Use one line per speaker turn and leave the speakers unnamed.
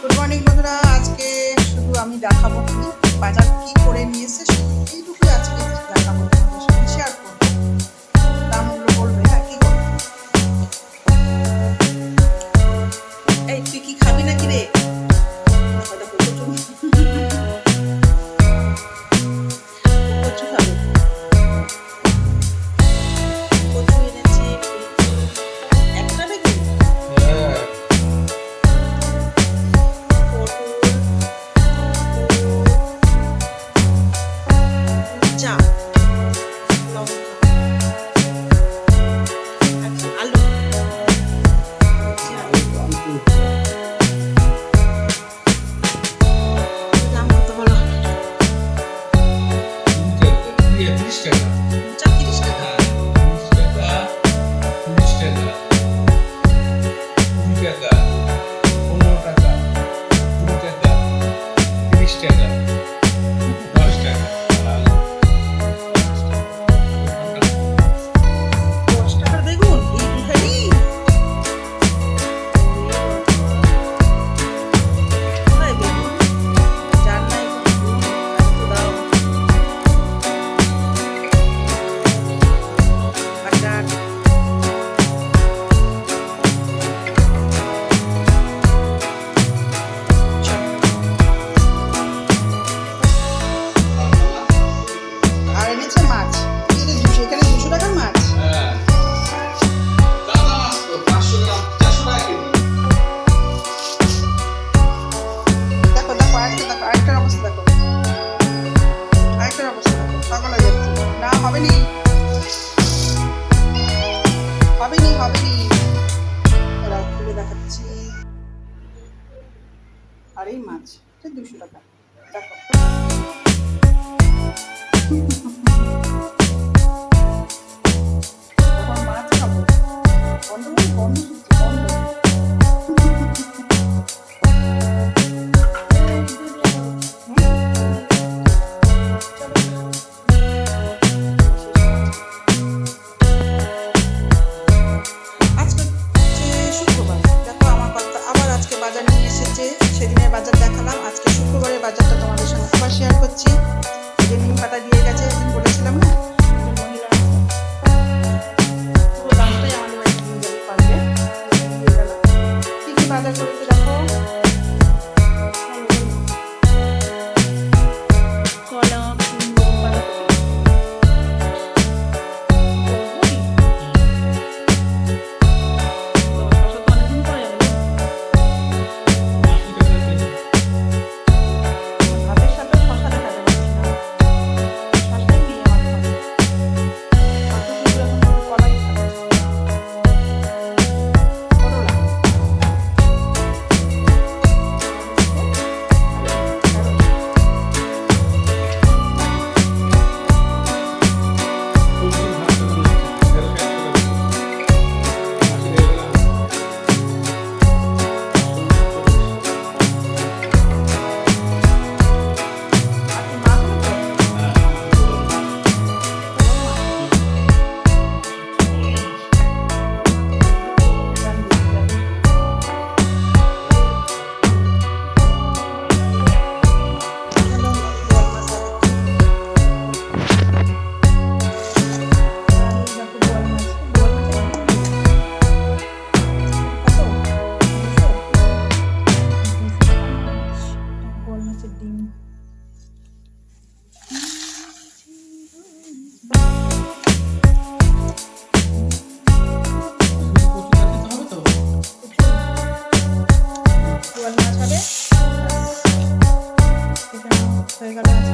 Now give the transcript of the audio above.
Good morning বন্ধুরা। আজকে শুধু আমি দেখাবো কি বাজার কি করে নিয়েছে এইটুকুই আজকে দেখাবো। হবে নি খুলে দেখাচ্ছি। আর এই মাছ দুশো টাকা। বাজারটা তোমাদের সঙ্গে শেয়ার করছি। যে নিম পাতা দিয়ে গেছে। Oigan.